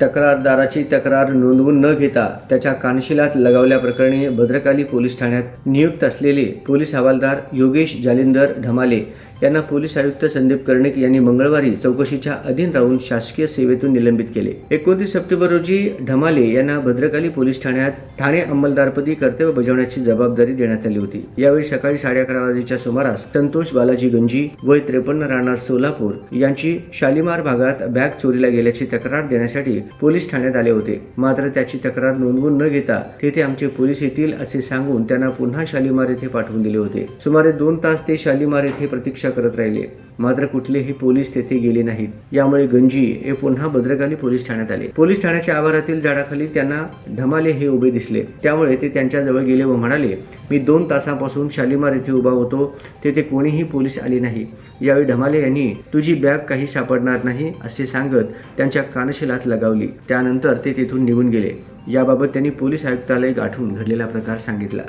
तक्रारदाराची तक्रार नोंदवून न घेता त्याच्या कानशिलात लगावल्याप्रकरणी भद्रकाली पोलीस ठाण्यात नियुक्त असलेले पोलीस हवालदार योगेश जालिंदर ढमाले यांना पोलीस आयुक्त संदीप कर्णिक यांनी मंगळवारी चौकशीच्या अधीन राहून शासकीय सेवेतून निलंबित केले. एकोणतीस सप्टेंबर रोजी ढमाले यांना भद्रकाली पोलीस ठाण्यात ठाणे अंमलदारपदी कर्तव्य बजावण्याची जबाबदारी देण्यात आली होती. यावेळी सकाळी साडे अकरा वाजेच्या सुमारास संतोष बालाजी गंजी वय त्रेपन्न राहणार सोलापूर यांची शालिमार भागात बॅग चोरीला गेल्याची तक्रार देण्यासाठी पोलीस ठाण्यात आले होते. मात्र त्याची तक्रार नोंदवून न घेता तेथे आमचे पोलीस येतील असे सांगून त्यांना पुन्हा शालिमार येथे पाठवून दिले होते. सुमारे दोन तास ते शालिमार येथे प्रतीक्षा करत राहिले. मात्र कुठलेही पोलीस तेथे गेले नाहीत. यामुळे गंजी हे पुन्हा भद्रकाली पोलीस ठाण्यात आले. पोलीस ठाण्याच्या आवारातील झाडाखाली त्यांना धमाले हे उभे दिसले. त्यामुळे ते त्यांच्याजवळ गेले व म्हणाले मी दोन तासापासून शालिमार येथे उभा होतो. तेथे कोणीही पोलीस आले नाही. यावेळी धमाले यांनी तुझी बॅग काही सापडणार नाही असे सांगत त्यांच्या कानशिलात लगावली. त्यानंतर ते तेथून निघून गेले. याबाबत त्यांनी पोलीस आयुक्तालय गाठून घडलेला प्रकार सांगितला.